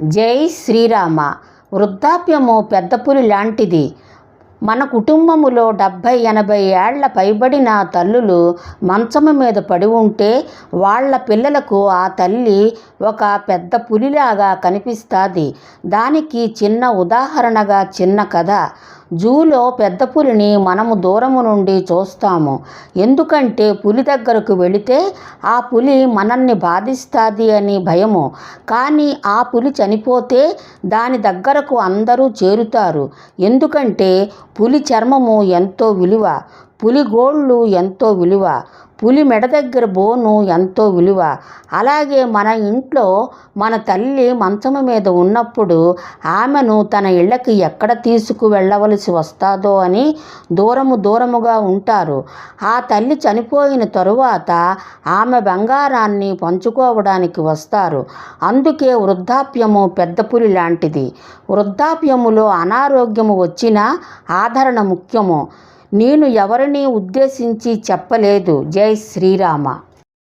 జై శ్రీరామ. వృద్ధాప్యము పెద్ద పులి లాంటిది. మన కుటుంబములో డెబ్భై ఎనభై ఏళ్ళ పైబడిన తల్లులు మంచము మీద పడి ఉంటే వాళ్ళ పిల్లలకు ఆ తల్లి ఒక పెద్ద పులిలాగా కనిపిస్తుంది. దానికి చిన్న ఉదాహరణగా చిన్న కథ. జూలో పెద్ద పులిని మనము దూరము నుండి చూస్తాము. ఎందుకంటే పులి దగ్గరకు వెళితే ఆ పులి మనల్ని బాధిస్తుంది అని భయము. కానీ ఆ పులి చనిపోతే దాని దగ్గరకు అందరూ చేరుతారు. ఎందుకంటే పులి చర్మము ఎంతో విలువ పులి గోళ్ళు ఎంతో విలువ. పులి మెడ దగ్గర బోను ఎంతో విలువ. అలాగే మన ఇంట్లో మన తల్లి మంచము మీద ఉన్నప్పుడు ఆమెను తన ఇళ్ళకి ఎక్కడ తీసుకు వెళ్ళవలసి వస్తాదో అని దూరము దూరముగా ఉంటారు. ఆ తల్లి చనిపోయిన తరువాత ఆమె బంగారాన్ని పంచుకోవడానికి వస్తారు. అందుకే వృద్ధాప్యము పెద్ద పులి లాంటిది. వృద్ధాప్యములో అనారోగ్యము వచ్చినా ఆదరణ ముఖ్యము. నేను ఎవరిని ఉద్దేశించి చెప్పలేదు. జై శ్రీరామ.